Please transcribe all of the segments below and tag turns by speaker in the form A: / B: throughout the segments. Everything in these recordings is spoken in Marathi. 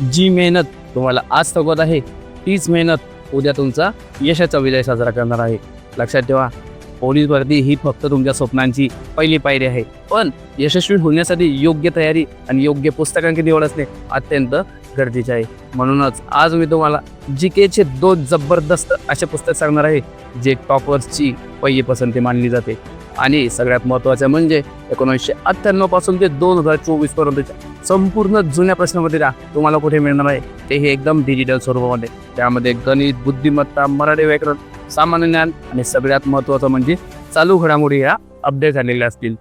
A: जी मेहनत तुम्हाला आज थकवत आहे तीच मेहनत उद्या तुमचा यशाचा विजय साजरा करणार आहे. लक्षात ठेवा पोलीस भरती ही फक्त तुमच्या स्वप्नांची पहिली पायरी आहे. पण यशस्वी होण्यासाठी योग्य तयारी आणि योग्य पुस्तकांची निवड असणे अत्यंत गरजेचे आहे. म्हणूनच आज मी तुम्हाला जी केचे दोन जबरदस्त असे पुस्तक सांगणार आहे जे टॉपर्सची पहिली पसंती मानली जाते. आणि सगळ्यात महत्त्वाचं म्हणजे एकोणीसशे अठ्ठ्याण्णवपासून ते दोन हजार चोवीस पर्यंतच्या संपूर्ण जुन्या प्रश्नपत्रिका तुम्हाला कुठे मिळणार आहे? ते हे एकदम डिजिटल स्वरूपामध्ये. त्यामध्ये गणित बुद्धिमत्ता मराठी व्याकरण सामान्य ज्ञान आणि सगळ्यात महत्त्वाचं म्हणजे चालू घडामोडी ह्या अपडेट झालेल्या असतील.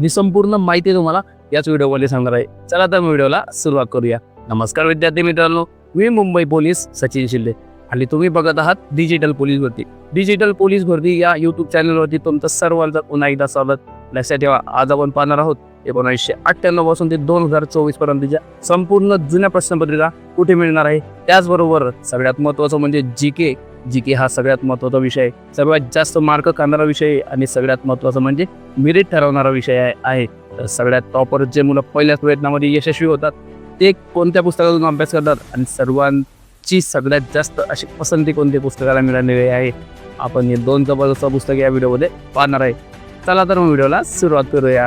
A: ही संपूर्ण माहिती तुम्हाला याच व्हिडिओमध्ये सांगणार आहे. चला तर व्हिडिओला सुरुवात करूया. नमस्कार विद्यार्थी मित्रांनो. मी मुंबई पोलीस सचिन शिंदे. आणि तुम्ही बघत आहात डिजिटल पोलीस भरती. डिजिटल पोलीस भरती या युट्यूब चॅनलवरती तुमचं सर्वांचं पुन्हा एकदा स्वागत. लक्षात ठेवा आज आपण पाहणार आहोत एकोणीसशे अठ्ठ्याण्णवपासून ते दोन हजार चोवीस पर्यंतच्या संपूर्ण जुन्या प्रश्नपत्रिका कुठे मिळणार आहे? त्याचबरोबर सगळ्यात महत्त्वाचं म्हणजे जी के जी के हा सगळ्यात महत्त्वाचा विषय आहे. सगळ्यात जास्त मार्क करणारा विषय आहे आणि सगळ्यात महत्त्वाचं म्हणजे मेरिट ठरवणारा विषय आहे- तर सगळ्यात टॉपर जे मुलं पहिल्याच प्रयत्नामध्ये यशस्वी होतात ते कोणत्या पुस्तकातून अभ्यास करतात? आणि ची सगळ्यात जास्त अशी पसंती कोणती पुस्तकाला मिळालेली आहे? आपण हे दोन जबरदस्त पुस्तक या व्हिडिओमध्ये पाहणार आहे. चला तर मग व्हिडिओला सुरुवात करूया.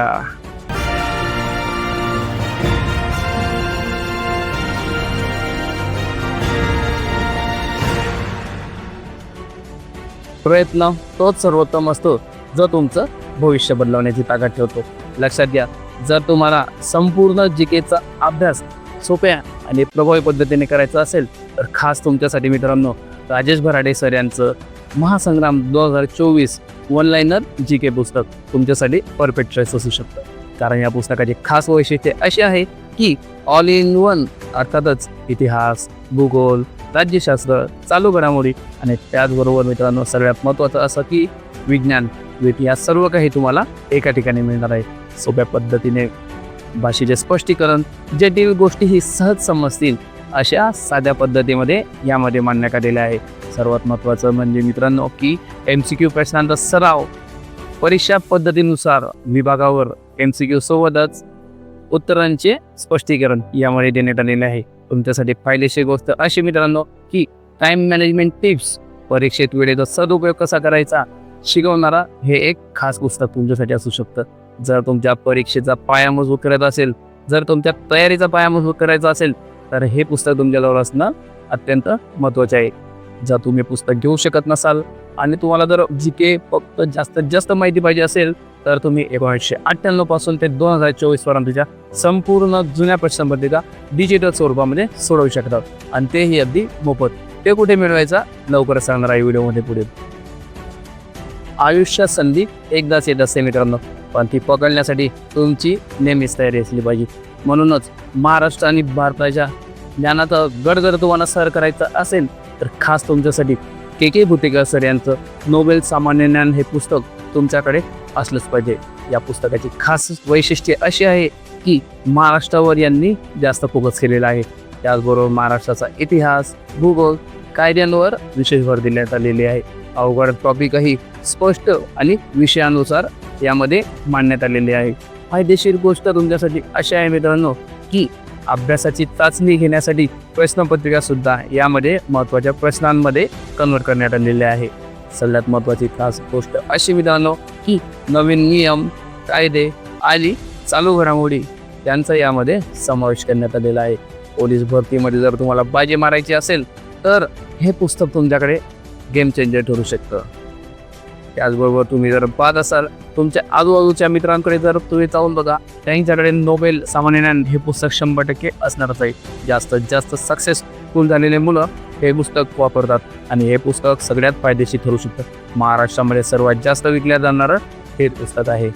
A: प्रयत्न तोच सर्वोत्तम असतो जो तुमचं भविष्य बदलवण्याची ताकद ठेवतो. लक्षात घ्या जर तुम्हाला संपूर्ण जिकेचा अभ्यास सोप्या आणि प्रभावी पद्धतीने करायचा असेल तर खास तुमच्यासाठी मित्रांनो राजेश भराडे सर यांचं महासंग्राम दोन हजार चोवीस लाईनर जी के पुस्तक तुमच्यासाठी परफेक्ट चॉईस असू शकतं. कारण या पुस्तकाचे खास वैशिष्ट्य असे आहे की ऑल इन वन अर्थातच इतिहास भूगोल राज्यशास्त्र चालू घडामोडी आणि त्याचबरोबर मित्रांनो सगळ्यात महत्त्वाचं असं की विज्ञान इतिहास सर्व काही तुम्हाला एका ठिकाणी मिळणार आहे. सोप्या पद्धतीने भाषेचे स्पष्टीकरण जटिल गोष्टी ही सहज समजतील. अशा साध्या पद्धतीमध्ये यामध्ये मांडण्यात आलेल्या आहे. सर्वात महत्त्वाचं म्हणजे मित्रांनो की एम सी क्यू प्रश्नांचा सराव परीक्षा पद्धतीनुसार विभागावर एम सी क्यू सोबतच उत्तरांचे स्पष्टीकरण यामध्ये देण्यात आलेले आहे. तुमच्यासाठी फायदेशीर गोष्ट अशी मित्रांनो की टाइम मॅनेजमेंट टिप्स परीक्षेत वेळेचा सदुपयोग कसा करायचा शिकवणारा हे एक खास पुस्तक तुमच्यासाठी असू शकतं. जर तुमच्या परीक्षेचा पाया मजबूत करायचा असेल जर तुमच्या तयारीचा पाया मजबूत करायचा असेल तर हे पुस्तक तुमच्याजवळ असणं अत्यंत महत्त्वाचे आहे. जर तुम्ही पुस्तक घेऊ शकत नसाल आणि तुम्हाला जर जी के फक्त जास्तीत जास्त माहिती पाहिजे असेल तर तुम्ही एकोणीसशे अठ्ठ्याण्णवपासून ते दोन हजार चोवीस पर्यंतच्या संपूर्ण जुन्या प्रश्नपत्रिका डिजिटल स्वरूपामध्ये सोडवू शकतात आणि तेही अगदी मोफत. ते कुठे मिळवायचा? लवकरच सांगणार आहे व्हिडिओमध्ये पुढे. आयुष्यात संधी एकदाच येत असते मित्रांनो. पण ती पकडण्यासाठी तुमची नेहमीच तयारी असली पाहिजे. म्हणूनच महाराष्ट्र आणि भारताच्या ज्ञानाचा गड जर तुम्हाला सर करायचा असेल तर खास तुमच्यासाठी के के भुतेकर सर यांचं नोबेल सामान्य ज्ञान हे पुस्तक तुमच्याकडे असलंच पाहिजे. या पुस्तकाची खास वैशिष्ट्ये अशी आहे की महाराष्ट्रावर यांनी जास्त फोकस केलेला आहे. त्याचबरोबर महाराष्ट्राचा इतिहास भूगोल कायद्यांवर विशेष भर देण्यात आलेली आहे. अवघड टॉपिकही स्पष्ट आणि विषयानुसार यामध्ये मांडण्यात आलेले आहे. फायदेशीर गोष्ट तुमच्यासाठी अशी आहे मित्रांनो की अभ्यासाची चाचणी घेण्यासाठी प्रश्नपत्रिका सुद्धा यामध्ये महत्त्वाच्या प्रश्नांमध्ये कन्वर्ट करण्यात आलेले आहे. सगळ्यात महत्त्वाची खास गोष्ट अशी मित्रांनो की नवीन नियम कायदे आणि चालू घडामोडी यांचा यामध्ये समावेश करण्यात आलेला आहे. पोलीस भरतीमध्ये जर तुम्हाला बाजी मारायची असेल तर हे पुस्तक तुमच्याकडे गेम चेंजर ठरू शकतं. त्याचबरोबर तुम्ही जर पाहत असाल तुमच्या आजूबाजूच्या मित्रांकडे जर तुम्ही जाऊन बघा त्यांच्याकडे नोबेल सामान्य ज्ञान हे पुस्तक शंभर टक्के असणारच आहे. जास्तीत जास्त सक्सेसफुल झालेले मुलं हे पुस्तक वापरतात आणि हे पुस्तक सगळ्यात फायदेशीर ठरू शकतं. महाराष्ट्रामध्ये सर्वात जास्त विकल्या जाणारं हे पुस्तक आहे.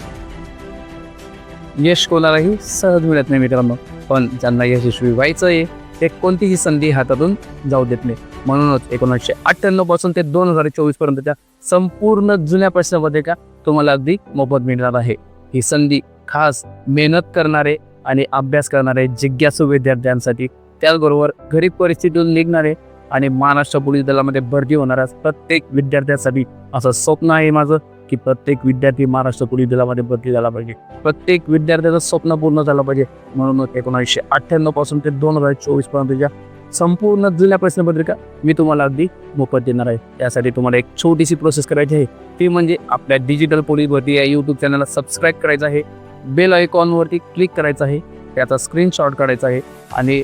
A: यश कोणालाही सहज मिळत नाही मित्रांनो पण ज्यांना यशस्वी व्हायचं आहे ते कोणतीही संधी हातातून जाऊ देत नाही म्हणूनच एकोणीसशे अठ्ठ्याण्णवपासून ते दोन हजार चोवीस पर्यंतच्या संपूर्ण जुन्या प्रश्नपत्रिका तुम्हाला अगदी मोफत मिळणार आहे. ही संधी खास मेहनत करणारे आणि अभ्यास करणारे जिज्ञासू विद्यार्थ्यांसाठी त्याचबरोबर गरीब परिस्थितीतून निघणारे आणि महाराष्ट्र पोलीस दलामध्ये भरती होणाऱ्या प्रत्येक विद्यार्थ्यासाठी असं स्वप्न आहे माझं की प्रत्येक विद्यार्थी महाराष्ट्र पोलीस दलामध्ये भरती झाला पाहिजे. प्रत्येक विद्यार्थ्याचं स्वप्न पूर्ण झालं पाहिजे. म्हणूनच एकोणीसशे अठ्ठ्याण्णवपासून ते दोन हजार चोवीस पर्यंतच्या संपूर्ण जुन्या प्रश्नपत्रिका मी तुम्हाला अगदी मोफत देणार आहे. त्यासाठी तुम्हाला एक छोटीशी प्रोसेस करायची आहे. ती म्हणजे आपल्या डिजिटल पोलीस भरती या यूट्यूब चॅनलला सबस्क्राईब करायचं आहे. बेल आयकॉनवरती क्लिक करायचं आहे. त्याचा स्क्रीनशॉट काढायचा आहे. आणि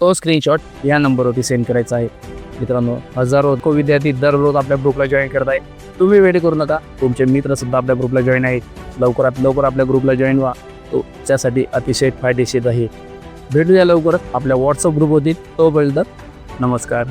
A: तो स्क्रीनशॉट या नंबरवरती सेंड करायचा आहे. मित्रांनो हजारो को विद्यार्थी दररोज आपल्या ग्रुपला जॉईन करत आहे तुम्ही वेळ करू नका. तुमचे मित्र सुद्धा आपल्या ग्रुपला जॉईन आहेत. लवकरात लवकर आपल्या ग्रुपला जॉईन व्हा. तो त्यासाठी अतिशय फायदेशीर आहे. भेटूया लवकरच आपल्या व्हॉट्सअप ग्रुपवरती तोपर्यंत नमस्कार.